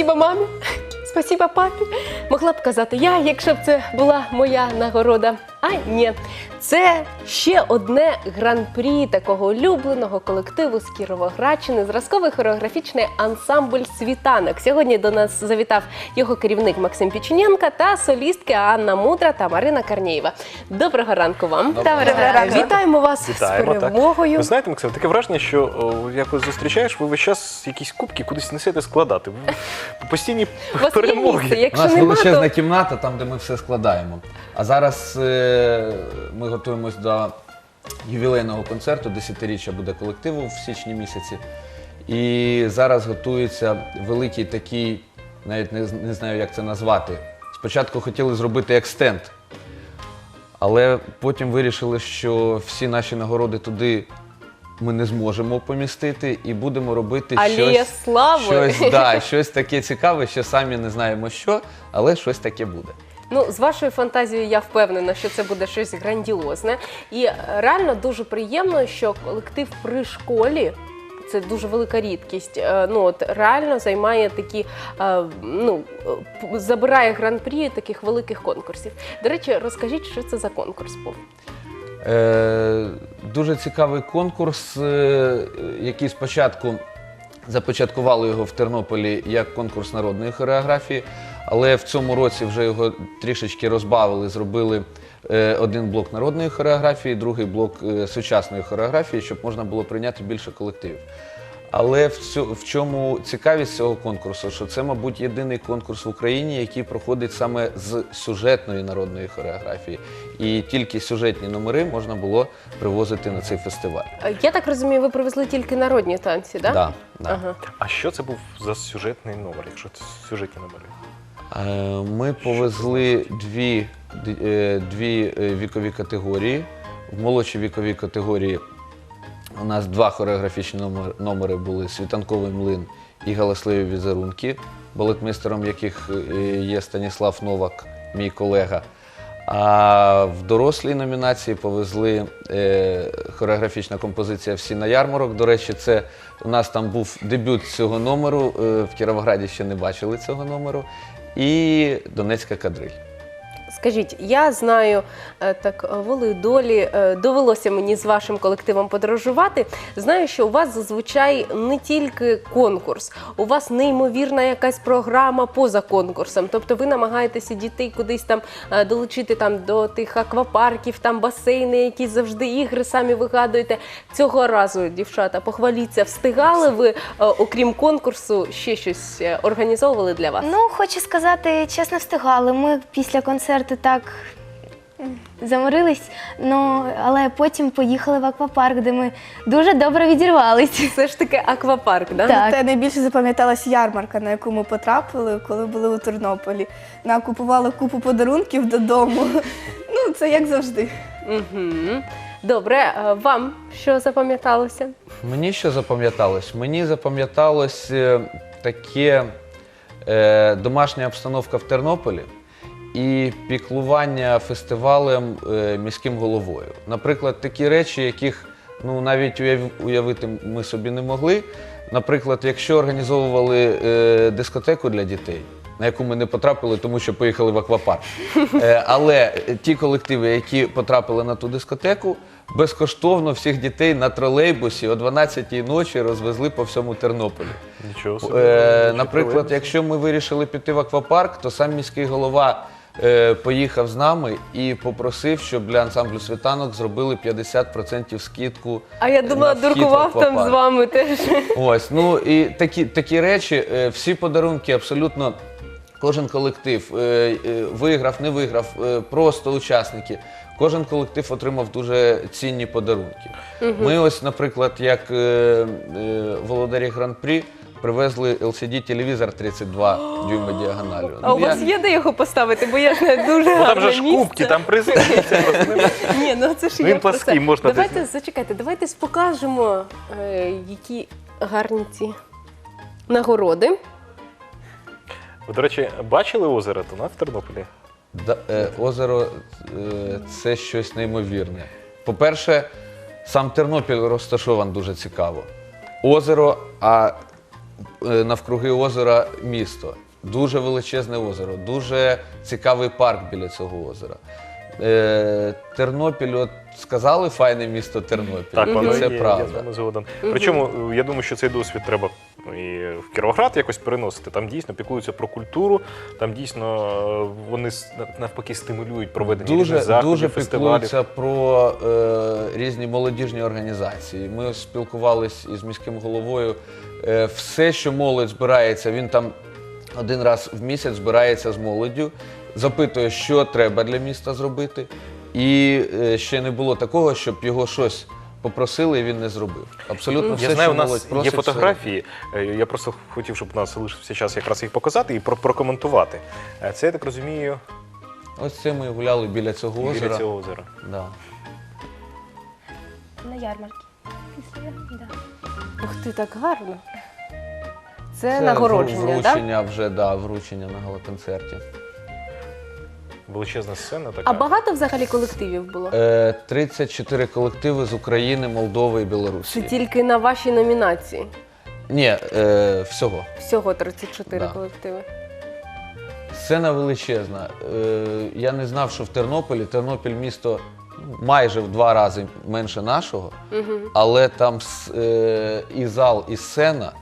спасіба мамі, спасіба папі. Могла б казати я, якщо б це була моя нагорода. А ні, це ще одне гран-прі такого улюбленого колективу з Кіровоградщини, зразковий хореографічний ансамбль Світанок. Сьогодні до нас завітав його керівник Максим Пічуненка та солістки Анна Мудра та Марина Карнієва. Доброго ранку вам. Доброго ранку. Вітаємо вас Вітаємо, з так. перемогою. Ви знаєте, Максим, таке враження, що о, якось зустрічаєш, ви весь час якісь кубки кудись несете складати. Ви Постійні У вас є перемоги. місце, У якщо нас величезна то кімната, там, де ми все складаємо. А зараз е, ми готуємось до ювілейного концерту, 10-річчя буде колективу в січні місяці. І зараз готується великий такий, навіть не, не знаю, як це назвати. Спочатку хотіли зробити як стенд, але потім вирішили, що всі наші нагороди туди ми не зможемо помістити і будемо робити Алія щось. слави. Щось, да, щось таке цікаве, що самі не знаємо що, але щось таке буде. Ну, з вашою фантазією я впевнена, що це буде щось грандіозне. І е, реально дуже приємно, що колектив при школі. Це дуже велика рідкість. е, Ну от реально займає такі, е, ну забирає гран-прі таких великих конкурсів. До речі, розкажіть, що це за конкурс був? Е, дуже цікавий конкурс, який спочатку започаткували його в Тернополі як конкурс народної хореографії, але в цьому році вже його трішечки розбавили, зробили е, один блок народної хореографії, другий блок е, сучасної хореографії, щоб можна було прийняти більше колективів. Але в, цю, в чому цікавість цього конкурсу? Що це, мабуть, єдиний конкурс в Україні, який проходить саме з сюжетної народної хореографії. І тільки сюжетні номери можна було привозити на цей фестиваль. Е, Я так розумію, ви привезли тільки народні танці, так? Да, да. Ага. А що це був за сюжетний номер, якщо це сюжетні номери? Е, Ми повезли дві, е, дві вікові категорії. В молодшій віковій категорії у нас два хореографічні номер- номери були світанковий млин і галасливі візерунки, балетмейстером яких е, є Станіслав Новак, мій колега. А в дорослій номінації повезли е, хореографічна композиція Всі на ярмарок. До речі, це у нас там був дебют цього номеру. е, в Кіровограді ще не бачили цього номеру. І Донецька кадриль. Скажіть, я знаю е, так волею долі, е, довелося мені з вашим колективом подорожувати. Знаю, що у вас зазвичай не тільки конкурс, у вас неймовірна якась програма поза конкурсом. Тобто ви намагаєтеся дітей кудись там е, долучити там до тих аквапарків, там басейни, якісь завжди ігри самі вигадуєте. Цього разу, дівчата, похваліться, встигали ви, е, окрім конкурсу, ще щось е, організовували для вас? Ну, хочу сказати, чесно встигали. Ми після концерту так заморились, ну, але потім поїхали в аквапарк, де ми дуже добре відірвалися. Це ж таки аквапарк, да? Так. Та найбільше запам'яталась ярмарка, на яку ми потрапили, коли були у Тернополі. Накупували купу подарунків додому. Ну, це як завжди. Угу. Добре, е, вам що запам'яталося? Мені що запам'яталось? Мені запам'яталось е, таке е, домашня обстановка в Тернополі і піклування фестивалем е, міським головою. Наприклад, такі речі, яких ну, навіть уявити ми собі не могли. Наприклад, якщо організовували е, дискотеку для дітей, на яку ми не потрапили, тому що поїхали в аквапарк. Е, але ті колективи, які потрапили на ту дискотеку, безкоштовно всіх дітей на тролейбусі о 12-й ночі розвезли по всьому Тернополі. Нічого собі. Наприклад, якщо ми вирішили піти в аквапарк, то сам міський голова е, поїхав з нами і попросив, щоб для ансамблю світанок зробили 50% скидку. А я думала, на вхід в дуркував там з аквапарк. вами теж. Ось, ну і такі, такі речі, е, всі подарунки абсолютно. Кожен колектив е, е, виграв, не виграв, е, просто учасники. Кожен колектив отримав дуже цінні подарунки. Ми ось, наприклад, як е, е, володарі гран-прі привезли LCD-телевізор 32 дюйма діагоналю. А у Ну, я- вас є де його поставити, бо я знаю дуже Ну, гарне там же ж місце. кубки, там призи. Це просто не- Ні, ну це ж Ну, я він плаский, просто- можна Давайте зачекайте, давайте покажемо, е, які гарні ці нагороди. Ви, до речі, бачили озеро Тона в Тернополі? Да, е, озеро е, це щось неймовірне. По-перше, сам Тернопіль розташований дуже цікаво. Озеро, а навкруги озера місто. Дуже величезне озеро, дуже цікавий парк біля цього озера. Е, Тернопіль, от сказали, файне місто Тернопіль. Так, і воно це є, я правда. вами згоден. Причому е, я думаю, що цей досвід треба і в Кіровоград якось переносити. Там дійсно піклуються про культуру, там дійсно е, вони навпаки стимулюють проведення Дуже, різних заходів, дуже фестивалів. піклуються про е, різні молодіжні організації. Ми спілкувалися із міським головою. Е, все, що молодь збирається, він там один раз в місяць збирається з молоддю, запитує, що треба для міста зробити. І е, ще не було такого, щоб його щось попросили і він не зробив. Абсолютно все, Я знаю, що у нас молодь є просить, все фотографії. е, Я просто хотів, щоб у нас залишився час якраз їх показати і про- прокоментувати. Е, Це я так розумію Ось це ми гуляли біля цього озера. біля цього озера. Да. На ярмарці. Після, да. Ух ти, так гарно. Це, Це нагородження, так? вручення вже, да, вручення на галоконцерті. Величезна сцена така. А багато взагалі колективів було? Е, 34 колективи з України, Молдови і Це Білорусі. тільки на вашій номінації. Ні, е, всього. Всього 34 Да. колективи. Сцена величезна. Е, я не знав, що в Тернополі. Тернопіль місто майже в два рази менше нашого, але там с- е, і зал, і сцена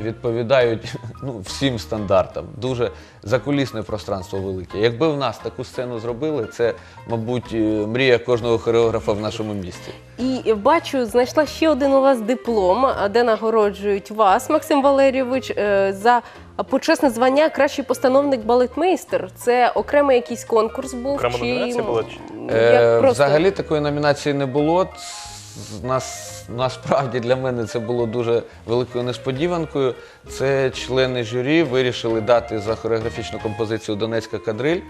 відповідають ну, всім стандартам. Дуже закулісне пространство велике. Якби в нас таку сцену зробили, це, мабуть, е, мрія кожного хореографа в нашому місті. І бачу, знайшла ще один у вас диплом, а, де нагороджують вас, Максим Валерійович, е, за почесне звання кращий постановник балетмейстер. Це окремий якийсь конкурс був. Окрема чи номінація була, чи- Е, просто? Взагалі такої номінації не було. Нас, насправді для мене це було дуже великою несподіванкою. Це члени журі вирішили дати за хореографічну композицію Донецька кадриль,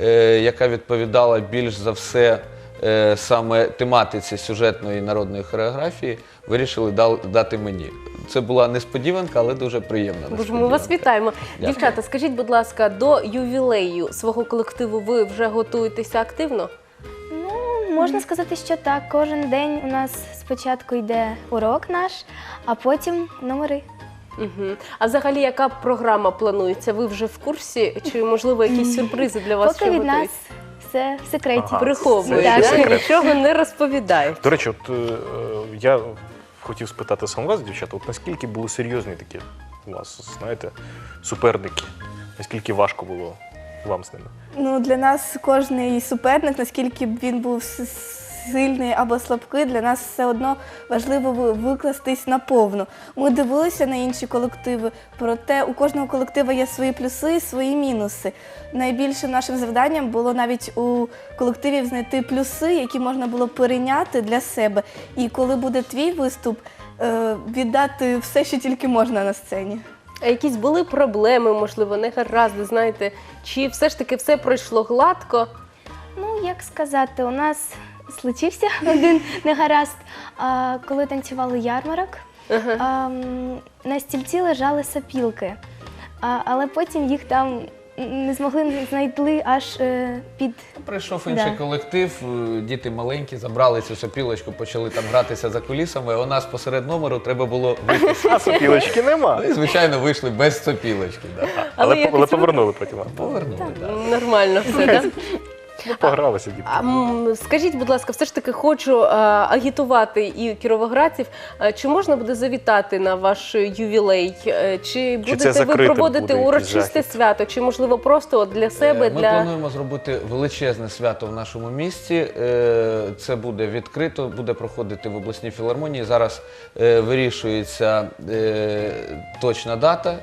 е, яка відповідала більш за все е, саме тематиці сюжетної народної хореографії. Вирішили дал- дати мені. Це була несподіванка, але дуже приємна. Боже, ми вас несподіванка. вітаємо. Дякую. Дівчата, скажіть, будь ласка, до ювілею свого колективу ви вже готуєтеся активно? Можна сказати, що так. Кожен день у нас спочатку йде урок наш, а потім номери. Угу. А взагалі, яка програма планується? Ви вже в курсі? Чи можливо якісь сюрпризи для вас Поки від готують? нас все в секреті. Ага. Приховують, Це да? секрет. нічого не розповідають. До речі, от е, я хотів спитати сам вас, дівчата, от наскільки були серйозні такі у вас, знаєте, суперники? Наскільки важко було вам з ними? Ну, для нас кожний суперник, наскільки б він був сильний або слабкий, для нас все одно важливо викластись наповну. Ми дивилися на інші колективи, проте у кожного колектива є свої плюси і свої мінуси. Найбільшим нашим завданням було навіть у колективів знайти плюси, які можна було перейняти для себе. І коли буде твій виступ, е, віддати все, що тільки можна на сцені. А якісь були проблеми, можливо, негаразди, знаєте, чи все ж таки все пройшло гладко? Ну, як сказати, у нас случився один негаразд. А, коли танцювали ярмарок, а, м, на стільці лежали сапілки, а, але потім їх там не змогли знайти аж е, під. Прийшов інший Да. колектив, е, діти маленькі, забрали цю сопілочку, почали там гратися за кулісами. а У нас посеред номеру треба було вийти. А сопілочки нема. Ну і, звичайно, вийшли без сопілочки. Да. Але Але, якось але повернули потім. Повернули, так. Нормально все, так? Ну, погралися дітки. А, м, скажіть, будь ласка, все ж таки хочу е, агітувати і кіровоградців. Е, Чи можна буде завітати на ваш ювілей? Е, Чи будете ви закритим проводити буде якийсь урочисте захід? свято? Чи можливо просто от для себе? Е, Ми для плануємо зробити величезне свято в нашому місті. Е, Це буде відкрито, буде проходити в обласній філармонії. Зараз е, вирішується е, точна дата.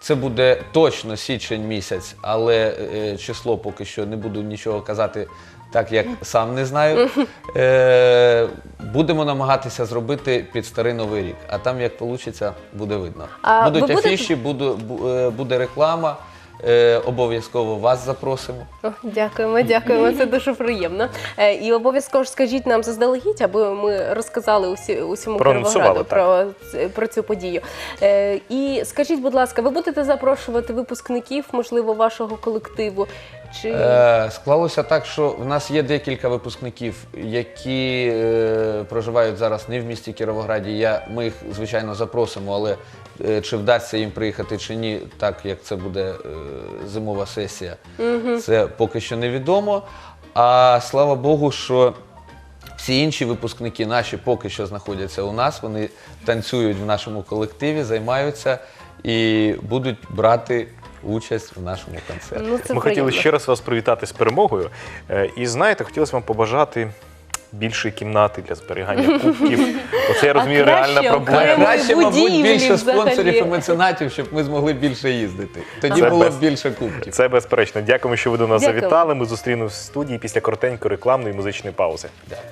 Це буде точно січень місяць, але е, число поки що не буду нічого казати, так як сам не знаю. Е, Будемо намагатися зробити під старий новий рік, а там як вийде, буде видно. А ви Будуть будете- афіші, буду- бу- е, буде реклама. Е, Обов'язково вас запросимо. О, дякуємо, дякуємо. Це дуже приємно. Е, І обов'язково ж скажіть нам заздалегідь, аби ми розказали усі усьому Проанонсували, Кіровограду про, ц- про цю подію. Е, І скажіть, будь ласка, ви будете запрошувати випускників, можливо, вашого колективу? Чи Е, склалося так, що в нас є декілька випускників, які е, проживають зараз не в місті Кіровограді. Я, ми їх, звичайно, запросимо, але чи вдасться їм приїхати чи ні, так як це буде е, зимова сесія, це поки що невідомо. А слава Богу, що всі інші випускники наші поки що знаходяться у нас, вони танцюють в нашому колективі, займаються і будуть брати участь в нашому концерті. Ну, Ми приємно. хотіли ще раз вас привітати з перемогою. Е, І знаєте, хотілося вам побажати більшої кімнати для зберігання кубків. Оце я розумію, реальна проблема. окремо. Краще, мабуть, будівлі більше взагалі. спонсорів і меценатів, щоб ми змогли більше їздити. Тоді Це було без- б більше кубків. Це безперечно. Дякуємо, що ви до нас Дякую. завітали. Ми зустрінемось в студії після коротенької рекламної музичної паузи. Дякую.